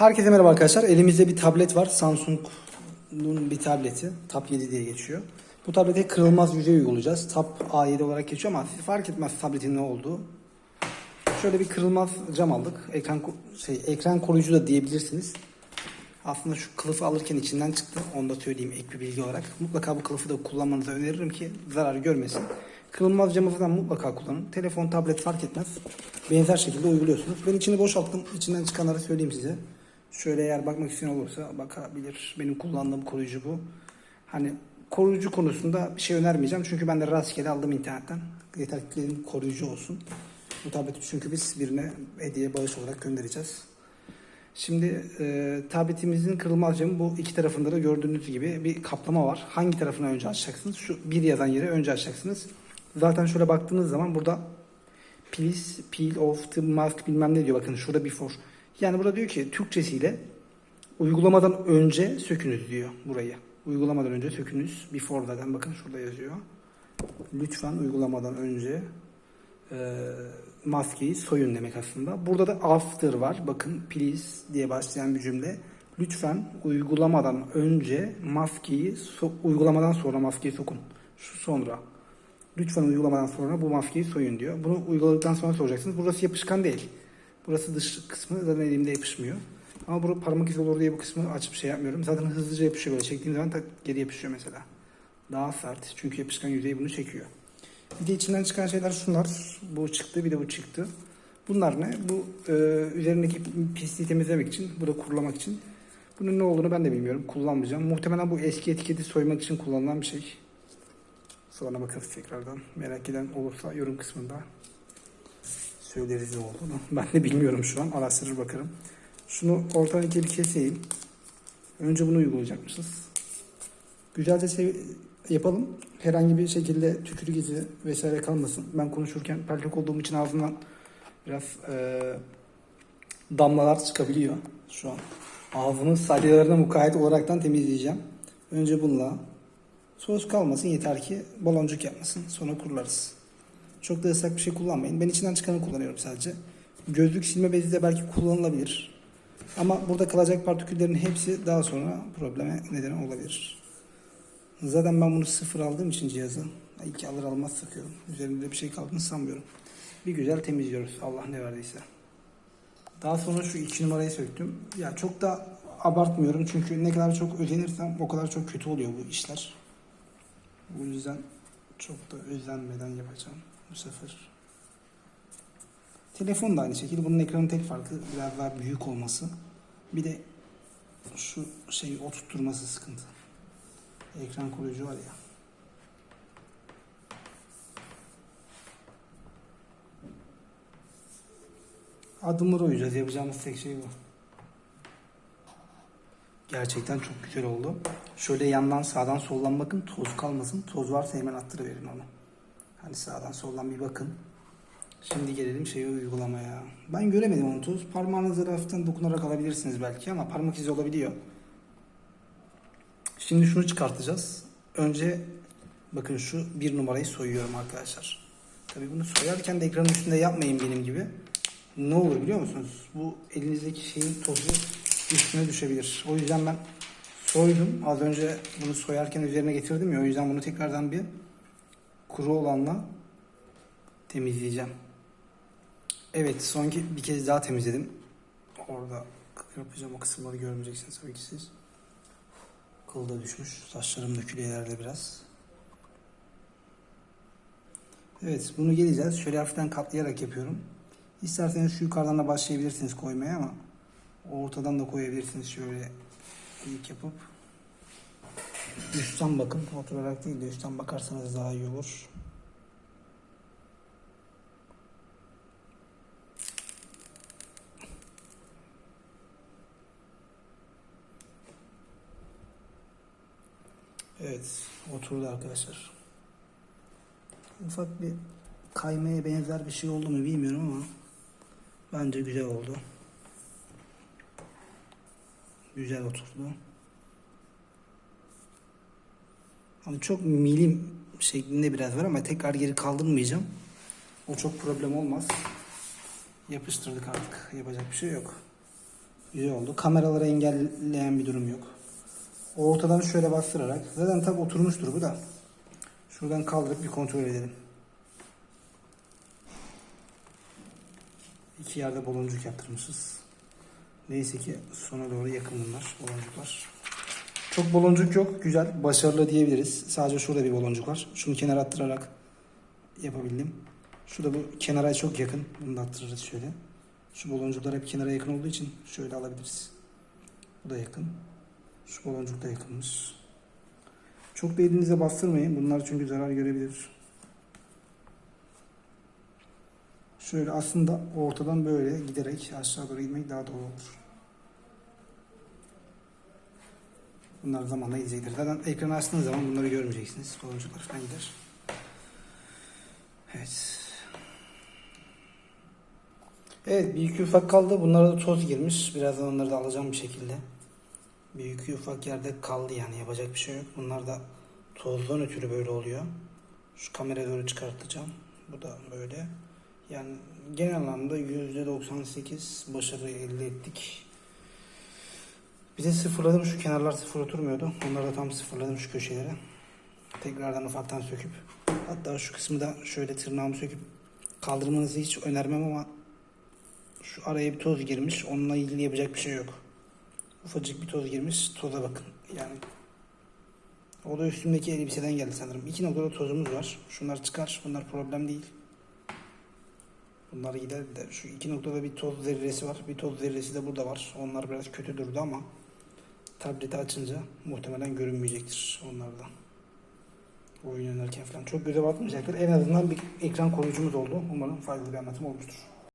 Herkese merhaba arkadaşlar. Elimizde bir tablet var. Samsung'un bir tableti. Tab 7 diye geçiyor. Bu tablete kırılmaz yüzey uygulayacağız. Tab A7 olarak geçiyor ama fark etmez tabletin ne olduğu. Şöyle bir kırılmaz cam aldık. Ekran şey ekran koruyucu da diyebilirsiniz. Aslında şu kılıfı alırken içinden çıktı. Onu da söyleyeyim ek bir bilgi olarak. Mutlaka bu kılıfı da kullanmanızı öneririm ki zarar görmesin. Kırılmaz camı falan mutlaka kullanın. Telefon, tablet fark etmez. Benzer şekilde uyguluyorsunuz. Ben içini boşalttım. İçinden çıkanları söyleyeyim size. Şöyle eğer bakmak isteyen olursa bakabilir. Benim kullandığım koruyucu bu. Hani koruyucu konusunda bir şey önermeyeceğim. Çünkü ben de rastgele aldım internetten. Yeter ki koruyucu olsun. Bu tableti çünkü biz birine hediye bağış olarak göndereceğiz. Şimdi e, tabletimizin kırılmaz camı bu iki tarafında da gördüğünüz gibi bir kaplama var. Hangi tarafını önce açacaksınız? Şu bir yazan yere önce açacaksınız. Zaten şöyle baktığınız zaman burada please peel off the mask bilmem ne diyor. Bakın şurada before. Yani burada diyor ki Türkçesiyle uygulamadan önce sökünüz diyor burayı. Uygulamadan önce sökünüz. Before zaten bakın şurada yazıyor. Lütfen uygulamadan önce e, maskeyi soyun demek aslında. Burada da after var. Bakın please diye başlayan bir cümle. Lütfen uygulamadan önce maskeyi so- uygulamadan sonra maskeyi sokun. Şu sonra. Lütfen uygulamadan sonra bu maskeyi soyun diyor. Bunu uyguladıktan sonra soracaksınız. Burası yapışkan değil. Burası dış kısmı zaten elimde yapışmıyor. Ama bu parmak izi olur diye bu kısmı açıp şey yapmıyorum. Zaten hızlıca yapışıyor böyle. Çektiğim zaman tak geri yapışıyor mesela. Daha sert. Çünkü yapışkan yüzey bunu çekiyor. Bir de içinden çıkan şeyler şunlar. Bu çıktı bir de bu çıktı. Bunlar ne? Bu e, üzerindeki pisliği temizlemek için, burada kurulamak için. Bunun ne olduğunu ben de bilmiyorum. Kullanmayacağım. Muhtemelen bu eski etiketi soymak için kullanılan bir şey. Sonra bakarız tekrardan. Merak eden olursa yorum kısmında söyleriz ne olduğunu. Ben de bilmiyorum şu an. Araştırır bakarım. Şunu ortadan ikiye bir keseyim. Önce bunu uygulayacakmışız. Güzelce sev- yapalım. Herhangi bir şekilde tükürük izi vesaire kalmasın. Ben konuşurken peltek olduğum için ağzımdan biraz eee, damlalar çıkabiliyor şu an. Ağzımın salyalarına mukayyet olaraktan temizleyeceğim. Önce bununla. Sos kalmasın yeter ki baloncuk yapmasın. Sonra kurularız. Çok da ıslak bir şey kullanmayın. Ben içinden çıkanı kullanıyorum sadece. Gözlük silme bezi de belki kullanılabilir. Ama burada kalacak partiküllerin hepsi daha sonra probleme neden olabilir. Zaten ben bunu sıfır aldığım için cihazı ilk alır almaz sıkıyorum. Üzerinde bir şey kaldığını sanmıyorum. Bir güzel temizliyoruz Allah ne verdiyse. Daha sonra şu iki numarayı söktüm. Ya çok da abartmıyorum çünkü ne kadar çok özenirsem o kadar çok kötü oluyor bu işler. Bu yüzden çok da özenmeden yapacağım bu sefer. Telefon da aynı şekilde. Bunun ekranın tek farkı biraz daha büyük olması. Bir de şu şeyi oturtturması sıkıntı. Ekran koruyucu var ya. Adımları uyacağız. Yapacağımız tek şey bu. Gerçekten çok güzel oldu. Şöyle yandan sağdan soldan bakın toz kalmasın. Toz varsa hemen attırıverin onu. Hani sağdan soldan bir bakın. Şimdi gelelim şeye uygulamaya. Ben göremedim onu toz. Parmağınızı hafiften dokunarak alabilirsiniz belki ama parmak izi olabiliyor. Şimdi şunu çıkartacağız. Önce bakın şu bir numarayı soyuyorum arkadaşlar. Tabii bunu soyarken de ekranın üstünde yapmayın benim gibi. Ne olur biliyor musunuz? Bu elinizdeki şeyin tozu üstüne düşebilir. O yüzden ben soydum. Az önce bunu soyarken üzerine getirdim ya. O yüzden bunu tekrardan bir kuru olanla temizleyeceğim. Evet son bir kez daha temizledim. Orada yapacağım o kısımları görmeyeceksiniz tabii ki siz. Kıl da düşmüş. Saçlarım dökülüyor ileride biraz. Evet bunu geleceğiz. Şöyle hafiften katlayarak yapıyorum. İsterseniz şu yukarıdan da başlayabilirsiniz koymaya ama ortadan da koyabilirsiniz şöyle ilk yapıp. Üstten bakın. Oturarak değil de üstten bakarsanız daha iyi olur. Evet, oturdu arkadaşlar. Ufak bir kaymaya benzer bir şey oldu mu bilmiyorum ama bence güzel oldu. Güzel oturdu. Ama çok milim şeklinde biraz var ama tekrar geri kaldırmayacağım. O çok problem olmaz. Yapıştırdık artık. Yapacak bir şey yok. Güzel oldu. Kameraları engelleyen bir durum yok. Ortadan şöyle bastırarak. Zaten tabi oturmuştur bu da. Şuradan kaldırıp bir kontrol edelim. İki yerde baloncuk yaptırmışız. Neyse ki sona doğru yakın bunlar baloncuklar. Çok baloncuk yok. Güzel. Başarılı diyebiliriz. Sadece şurada bir baloncuk var. Şunu kenara attırarak yapabildim. Şurada bu kenara çok yakın. Bunu da attırırız şöyle. Şu baloncuklar hep kenara yakın olduğu için şöyle alabiliriz. Bu da yakın. Şu baloncuk da yakınmış. Çok da elinize bastırmayın. Bunlar çünkü zarar görebilir. Şöyle aslında ortadan böyle giderek aşağı doğru gitmek daha doğru olur. Bunlar zamanla gidecektir. Zaten ekranı açtığınız zaman bunları görmeyeceksiniz. Baloncuklar falan gider. Evet. Evet bir ufak kaldı. Bunlara da toz girmiş. Birazdan onları da alacağım bir şekilde. Bir iki ufak yerde kaldı yani yapacak bir şey yok. Bunlar da tozdan ötürü böyle oluyor. Şu kameraya doğru çıkartacağım. Bu da böyle. Yani genel anlamda %98 başarı elde ettik. Bir de sıfırladım şu kenarlar sıfır oturmuyordu. Onları da tam sıfırladım şu köşeleri. Tekrardan ufaktan söküp hatta şu kısmı da şöyle tırnağımı söküp kaldırmanızı hiç önermem ama şu araya bir toz girmiş. Onunla ilgili yapacak bir şey yok. Ufacık bir toz girmiş. Toza bakın. Yani o da üstümdeki elbiseden geldi sanırım. İki noktada tozumuz var. Şunlar çıkar. Bunlar problem değil. Bunlar gider de şu iki noktada bir toz zerresi var. Bir toz zerresi de burada var. Onlar biraz kötü durdu ama tableti açınca muhtemelen görünmeyecektir onlarda. Oyun oynarken falan. Çok göze batmayacaktır. En azından bir ekran koruyucumuz oldu. Umarım faydalı bir anlatım olmuştur.